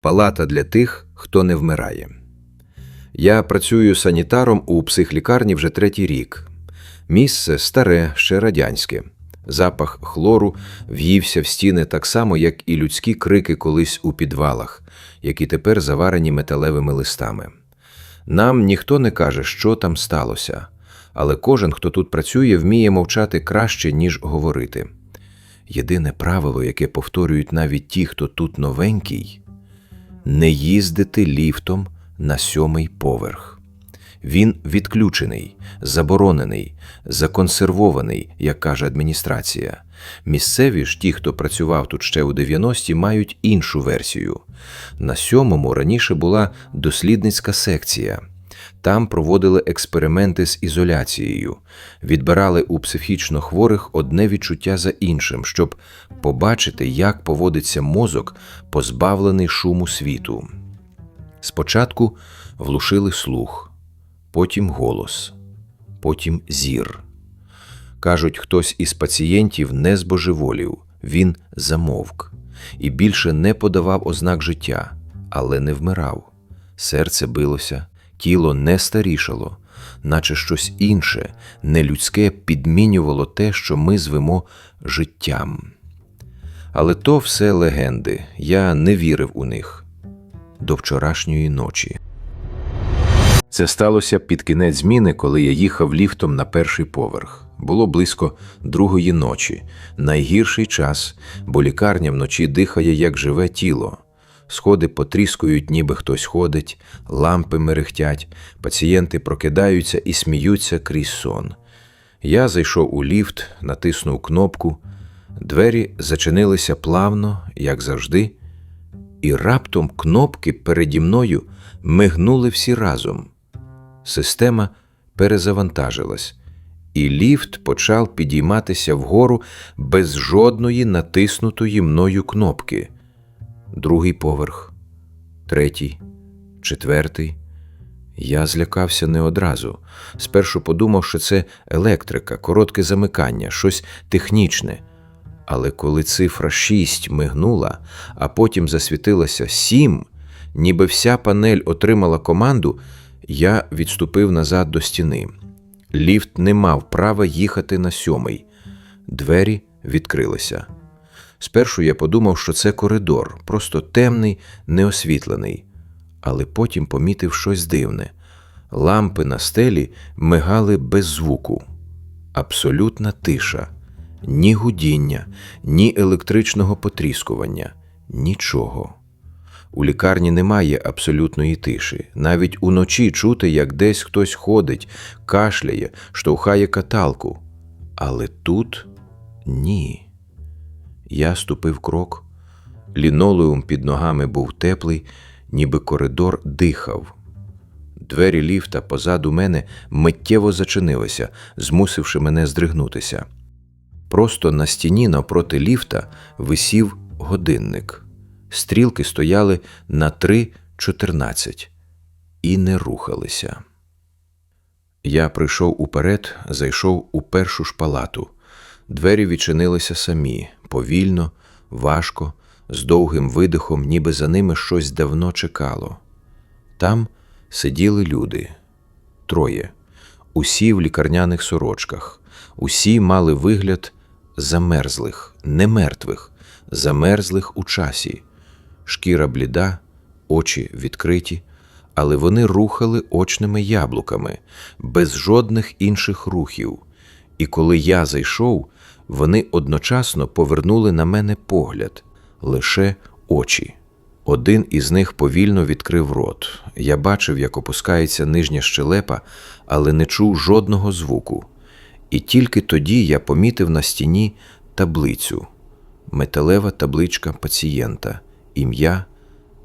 Палата для тих, хто не вмирає. Я працюю санітаром у психлікарні вже третій рік. Місце старе, ще радянське. Запах хлору в'ївся в стіни так само, як і людські крики колись у підвалах, які тепер заварені металевими листами. Нам ніхто не каже, що там сталося, але кожен, хто тут працює, вміє мовчати краще, ніж говорити. Єдине правило, яке повторюють навіть ті, хто тут новенький не їздити ліфтом на сьомий поверх. Він відключений, заборонений, законсервований, як каже адміністрація. Місцеві ж, ті, хто працював тут ще у 90-ті, мають іншу версію. На сьомому раніше була дослідницька секція. Там проводили експерименти з ізоляцією, відбирали у психічно хворих одне відчуття за іншим, щоб побачити, як поводиться мозок, позбавлений шуму світу. Спочатку влушили слух, потім голос, потім зір. Кажуть, хтось із пацієнтів не збожеволів, він замовк і більше не подавав ознак життя, але не вмирав. Серце билося, тіло не старішало, наче щось інше, нелюдське підмінювало те, що ми звемо життям. Але то все легенди, я не вірив у них до вчорашньої ночі. Це сталося під кінець зміни, коли я їхав ліфтом на перший поверх. Було близько другої ночі, найгірший час, бо лікарня вночі дихає, як живе тіло. Сходи потріскують, ніби хтось ходить, лампи мерехтять, пацієнти прокидаються і сміються крізь сон. Я зайшов у ліфт, натиснув кнопку, двері зачинилися плавно, як завжди, і раптом кнопки переді мною мигнули всі разом. Система перезавантажилась, і ліфт почав підійматися вгору без жодної натиснутої мною кнопки. Другий поверх, третій, четвертий. Я злякався не одразу. Спершу подумав, що це електрика, коротке замикання, щось технічне. Але коли цифра 6 мигнула, а потім засвітилася 7, ніби вся панель отримала команду, я відступив назад до стіни. Ліфт не мав права їхати на сьомий. Двері відкрилися. Спершу я подумав, що це коридор, просто темний, неосвітлений, але потім помітив щось дивне. Лампи на стелі мигали без звуку. Абсолютна тиша, ні гудіння, ні електричного потріскування, нічого. У лікарні немає абсолютної тиші. Навіть уночі чути, як десь хтось ходить, кашляє, штовхає каталку. Але тут ні. Я ступив крок. Лінолеум під ногами був теплий, ніби коридор дихав. Двері ліфта позаду мене миттєво зачинилися, змусивши мене здригнутися. Просто на стіні навпроти ліфта висів годинник. Стрілки стояли на 3.14 і не рухалися. Я прийшов уперед, зайшов у першу ж палату. Двері відчинилися самі, повільно, важко, з довгим видихом, ніби за ними щось давно чекало. Там сиділи люди троє, усі в лікарняних сорочках, усі мали вигляд замерзлих, не мертвих, замерзлих у часі, шкіра бліда, очі відкриті, але вони рухали очними яблуками, без жодних інших рухів. І коли я зайшов, вони одночасно повернули на мене погляд, лише очі. Один із них повільно відкрив рот. Я бачив, як опускається нижня щелепа, але не чув жодного звуку. І тільки тоді я помітив на стіні таблицю, металева табличка пацієнта, ім'я,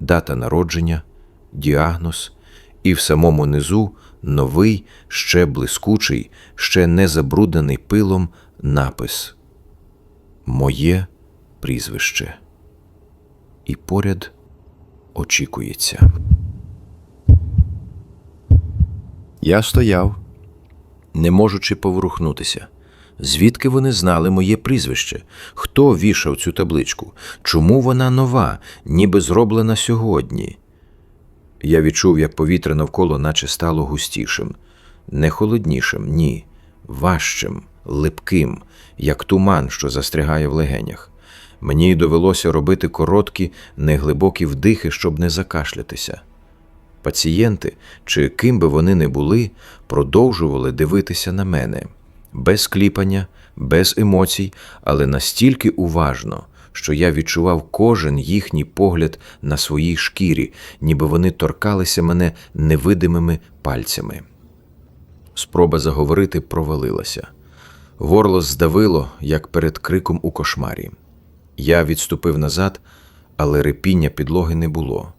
дата народження, діагноз, і в самому низу новий, ще блискучий, ще не забруднений пилом напис Моє прізвище. І поряд очікується. Я стояв, не можучи поворухнутися. Звідки вони знали моє прізвище? Хто вішав цю табличку? Чому вона нова, ніби зроблена сьогодні? Я відчув, як повітря навколо наче стало густішим, не холоднішим, ні, важчим, липким, як туман, що застрягає в легенях. Мені довелося робити короткі, неглибокі вдихи, щоб не закашлятися. Пацієнти, чи ким би вони не були, продовжували дивитися на мене без кліпання, без емоцій, але настільки уважно, що я відчував кожен їхній погляд на своїй шкірі, ніби вони торкалися мене невидимими пальцями. Спроба заговорити провалилася. Горло здавило, як перед криком у кошмарі. Я відступив назад, але репіння підлоги не було.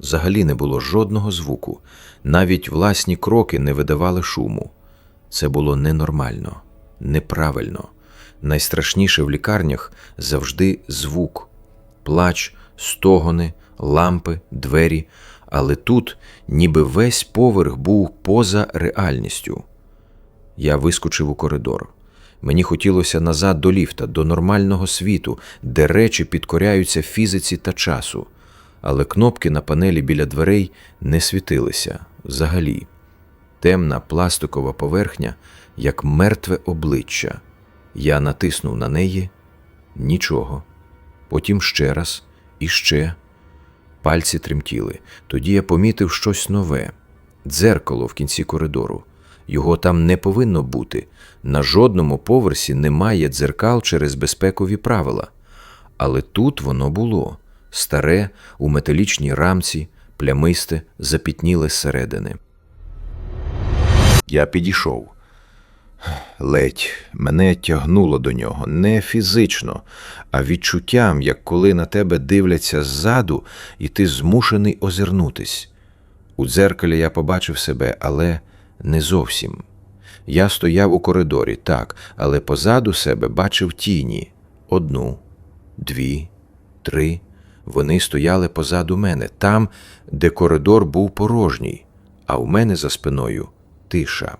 Взагалі не було жодного звуку, навіть власні кроки не видавали шуму. Це було ненормально, неправильно. Найстрашніше в лікарнях завжди звук, плач, стогони, лампи, двері, але тут ніби весь поверх був поза реальністю. Я вискочив у коридор. Мені хотілося назад до ліфта, до нормального світу, де речі підкоряються фізиці та часу. Але кнопки на панелі біля дверей не світилися взагалі. Темна пластикова поверхня, як мертве обличчя. Я натиснув на неї нічого. Потім ще раз і ще. Пальці тремтіли. Тоді я помітив щось нове дзеркало в кінці коридору. Його там не повинно бути. На жодному поверсі немає дзеркал через безпекові правила. Але тут воно було старе, у металічній рамці, плямисте, запітніле зсередини. Я підійшов. Ледь мене тягнуло до нього не фізично, а відчуттям, як коли на тебе дивляться ззаду, і ти змушений озирнутись. У дзеркалі я побачив себе, але не зовсім. Я стояв у коридорі, так, але позаду себе бачив тіні одну, дві, три. Вони стояли позаду мене, там, де коридор був порожній, а у мене за спиною тиша.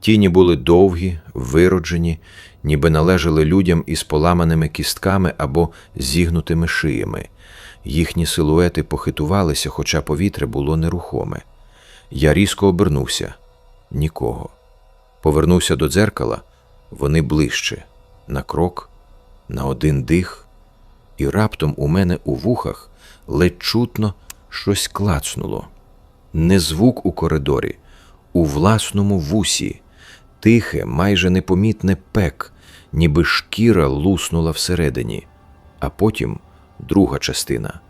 Тіні були довгі, вироджені, ніби належали людям із поламаними кістками або зігнутими шиями. Їхні силуети похитувалися, хоча повітря було нерухоме. Я різко обернувся. Нікого. Повернувся до дзеркала, вони ближче, на крок, на один дих, і раптом у мене у вухах ледь чутно щось клацнуло. Не звук у коридорі, у власному вусі, тихе, майже непомітне пек, ніби шкіра луснула всередині, а потім друга частина,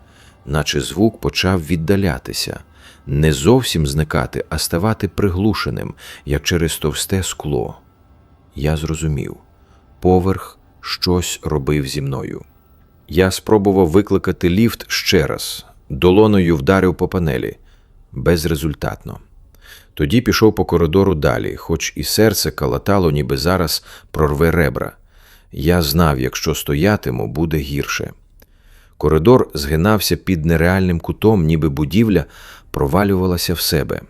наче звук почав віддалятися, не зовсім зникати, а ставати приглушеним, як через товсте скло. Я зрозумів поверх щось робив зі мною. Я спробував викликати ліфт ще раз, долоною вдарив по панелі безрезультатно. Тоді пішов по коридору далі, хоч і серце калатало, ніби зараз прорве ребра. Я знав, якщо стоятиму, буде гірше. Коридор згинався під нереальним кутом, ніби будівля провалювалася в себе.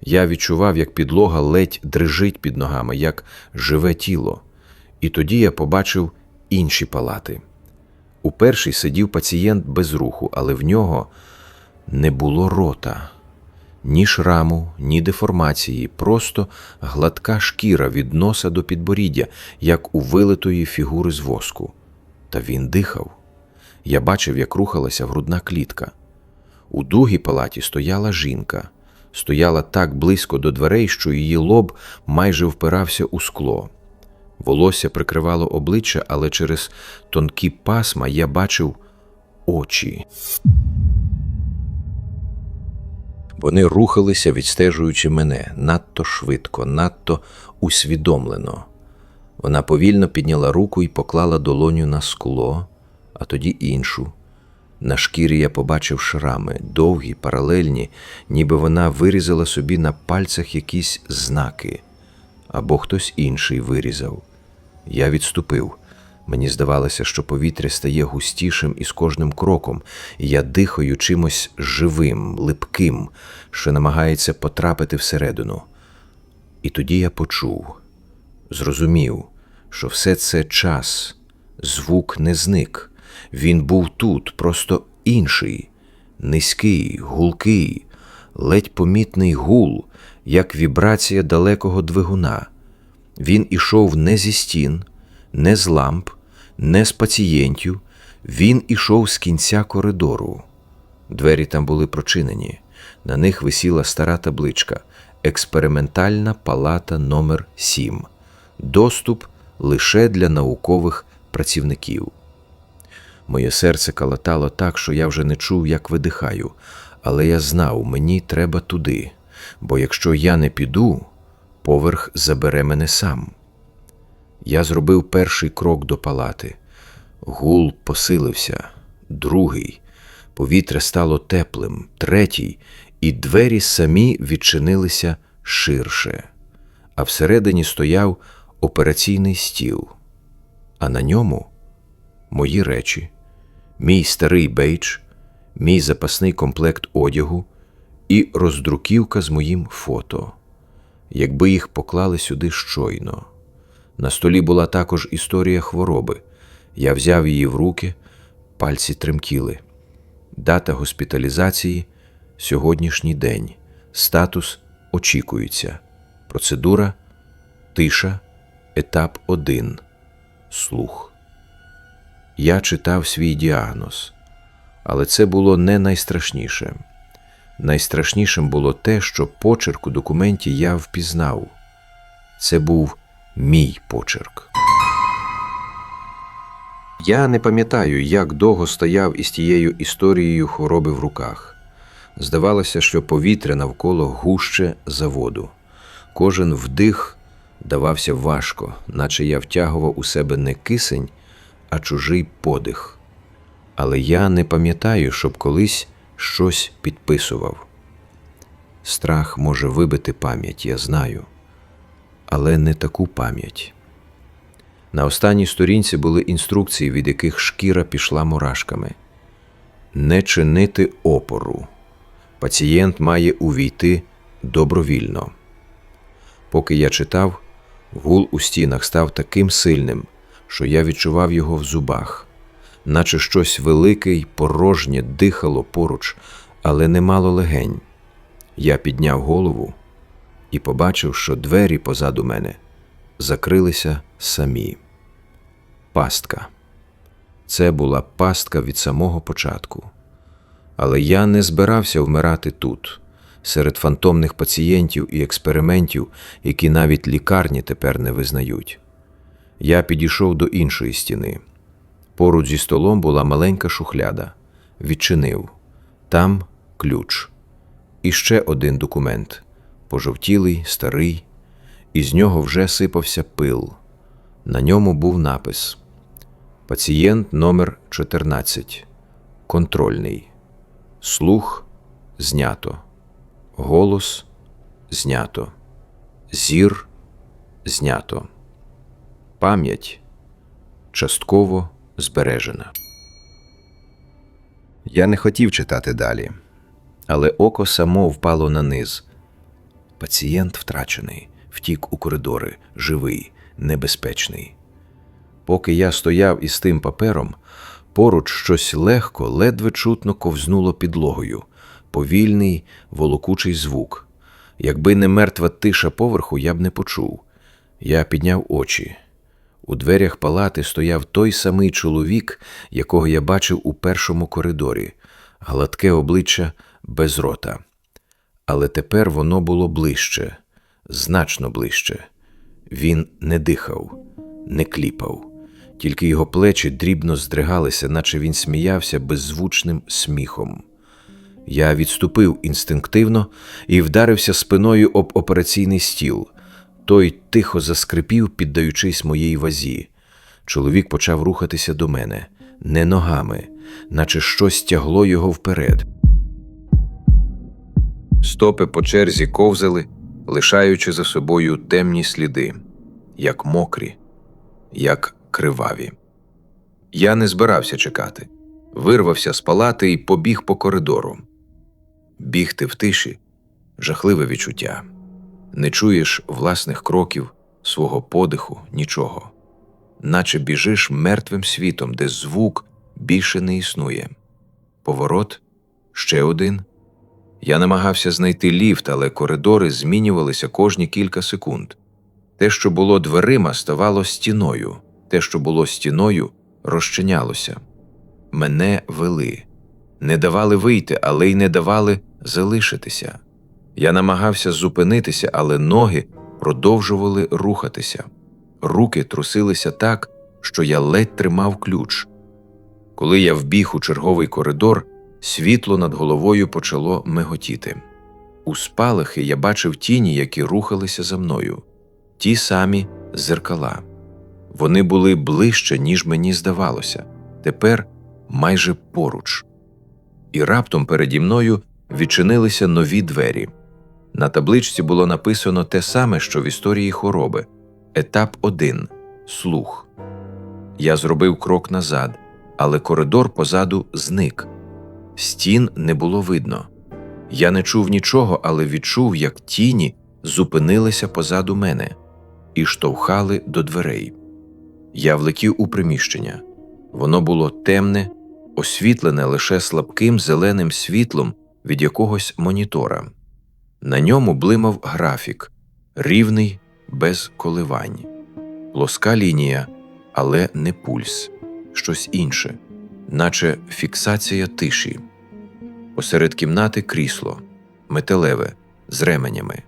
Я відчував, як підлога ледь дрижить під ногами, як живе тіло. І тоді я побачив інші палати. У першій сидів пацієнт без руху, але в нього не було рота, ні шраму, ні деформації, просто гладка шкіра від носа до підборіддя, як у вилитої фігури з воску. Та він дихав. Я бачив, як рухалася грудна клітка. У другій палаті стояла жінка, стояла так близько до дверей, що її лоб майже впирався у скло. Волосся прикривало обличчя, але через тонкі пасма я бачив очі. Вони рухалися, відстежуючи мене надто швидко, надто усвідомлено. Вона повільно підняла руку і поклала долоню на скло, а тоді іншу. На шкірі я побачив шрами, довгі, паралельні, ніби вона вирізала собі на пальцях якісь знаки, або хтось інший вирізав. Я відступив. Мені здавалося, що повітря стає густішим із кожним кроком, і я дихаю чимось живим, липким, що намагається потрапити всередину. І тоді я почув, зрозумів, що все це час, звук не зник. Він був тут, просто інший, низький, гулкий, ледь помітний гул, як вібрація далекого двигуна. Він ішов не зі стін, не з ламп, не з пацієнтів, він ішов з кінця коридору. Двері там були прочинені. На них висіла стара табличка Експериментальна палата номер 7 Доступ лише для наукових працівників. Моє серце калатало так, що я вже не чув, як видихаю, але я знав, мені треба туди, бо якщо я не піду, поверх забере мене сам. Я зробив перший крок до палати. Гул посилився, другий. Повітря стало теплим, третій, і двері самі відчинилися ширше. А всередині стояв операційний стіл, а на ньому мої речі, мій старий бейдж, мій запасний комплект одягу і роздруківка з моїм фото. Якби їх поклали сюди щойно. На столі була також історія хвороби. Я взяв її в руки, пальці тремтіли. Дата госпіталізації сьогоднішній день. Статус очікується. Процедура тиша, етап 1. Слух. Я читав свій діагноз, але це було не найстрашніше. Найстрашнішим було те, що почерк у документі я впізнав. Це був мій почерк. Я не пам'ятаю, як довго стояв із тією історією хвороби в руках. Здавалося, що повітря навколо гуще за воду. Кожен вдих давався важко, наче я втягував у себе не кисень, а чужий подих. Але я не пам'ятаю, щоб колись щось підписував. Страх може вибити пам'ять, я знаю, але не таку пам'ять. На останній сторінці були інструкції, від яких шкіра пішла мурашками. Не чинити опору. Пацієнт має увійти добровільно. Поки я читав, гул у стінах став таким сильним, що я відчував його в зубах, наче щось велике й порожнє дихало поруч, але не мало легень. Я підняв голову і побачив, що двері позаду мене закрилися самі. Пастка. Це була пастка від самого початку. Але я не збирався вмирати тут, серед фантомних пацієнтів і експериментів, які навіть лікарні тепер не визнають. Я підійшов до іншої стіни. Поруч зі столом була маленька шухляда. Відчинив. Там ключ. І ще один документ пожовтілий, старий, із нього вже сипався пил. На ньому був напис Пацієнт номер 14 Контрольний. Слух знято. Голос знято. Зір знято. Пам'ять частково збережена. Я не хотів читати далі, але око само впало на низ. Пацієнт втрачений, втік у коридори, живий, небезпечний. Поки я стояв із тим папером, поруч щось легко, ледве чутно ковзнуло підлогою, повільний, волокучий звук. Якби не мертва тиша поверху, я б не почув. Я підняв очі. У дверях палати стояв той самий чоловік, якого я бачив у першому коридорі, гладке обличчя без рота. Але тепер воно було ближче, значно ближче. Він не дихав, не кліпав, тільки його плечі дрібно здригалися, наче він сміявся беззвучним сміхом. Я відступив інстинктивно і вдарився спиною об операційний стіл. Той тихо заскрипів, піддаючись моїй вазі. Чоловік почав рухатися до мене, не ногами, наче щось тягло його вперед. Стопи по черзі ковзали, лишаючи за собою темні сліди, як мокрі, як криваві. Я не збирався чекати, вирвався з палати і побіг по коридору. Бігти в тиші жахливе відчуття. Не чуєш власних кроків, свого подиху, нічого. наче біжиш мертвим світом, де звук більше не існує. Поворот ще один. Я намагався знайти ліфт, але коридори змінювалися кожні кілька секунд. Те, що було дверима, ставало стіною, те, що було стіною, розчинялося. Мене вели, не давали вийти, але й не давали залишитися. Я намагався зупинитися, але ноги продовжували рухатися. Руки трусилися так, що я ледь тримав ключ. Коли я вбіг у черговий коридор, світло над головою почало миготіти. У спалахи я бачив тіні, які рухалися за мною, ті самі зеркала. Вони були ближче, ніж мені здавалося, тепер майже поруч. І раптом переді мною відчинилися нові двері. На табличці було написано те саме, що в історії хвороби етап 1 слух. Я зробив крок назад, але коридор позаду зник. Стін не було видно. Я не чув нічого, але відчув, як тіні зупинилися позаду мене і штовхали до дверей. Я влетів у приміщення. Воно було темне, освітлене лише слабким зеленим світлом від якогось монітора. На ньому блимав графік, рівний, без коливань, плоска лінія, але не пульс, щось інше, наче фіксація тиші. Посеред кімнати крісло, металеве, з ременями.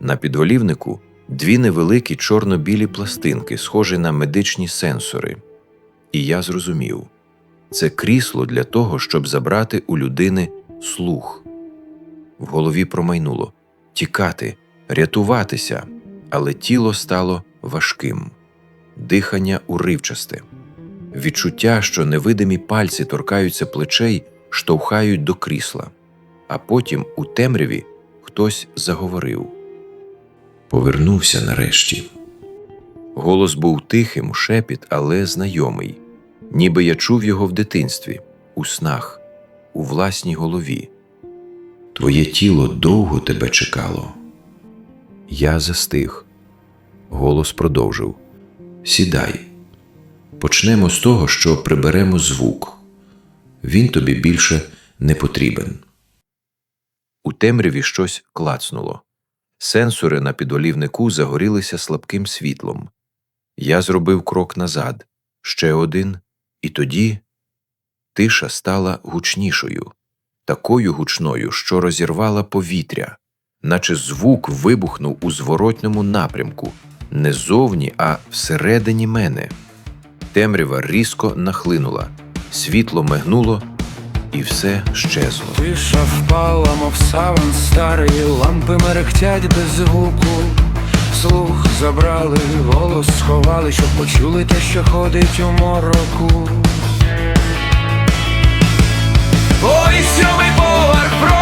На підголівнику дві невеликі чорно-білі пластинки, схожі на медичні сенсори. І я зрозумів це крісло для того, щоб забрати у людини слух. В голові промайнуло тікати, рятуватися, але тіло стало важким, дихання уривчасте. Відчуття, що невидимі пальці торкаються плечей, штовхають до крісла, а потім у темряві хтось заговорив. Повернувся нарешті. Голос був тихим, шепіт, але знайомий, ніби я чув його в дитинстві, у снах, у власній голові. Твоє тіло довго тебе чекало. Я застиг. Голос продовжив Сідай. Почнемо з того, що приберемо звук. Він тобі більше не потрібен. У темряві щось клацнуло. Сенсори на підолівнику загорілися слабким світлом. Я зробив крок назад, ще один, і тоді тиша стала гучнішою, такою гучною, що розірвала повітря, наче звук вибухнув у зворотньому напрямку, не зовні, а всередині мене. Темрява різко нахлинула, світло мигнуло, і все щезло. Тиша впала, мов саван старий, лампи мерехтять без звуку. Слух забрали, голос сховали, щоб почули те, що ходить у мороку. Ой, сьомий поверх, проклята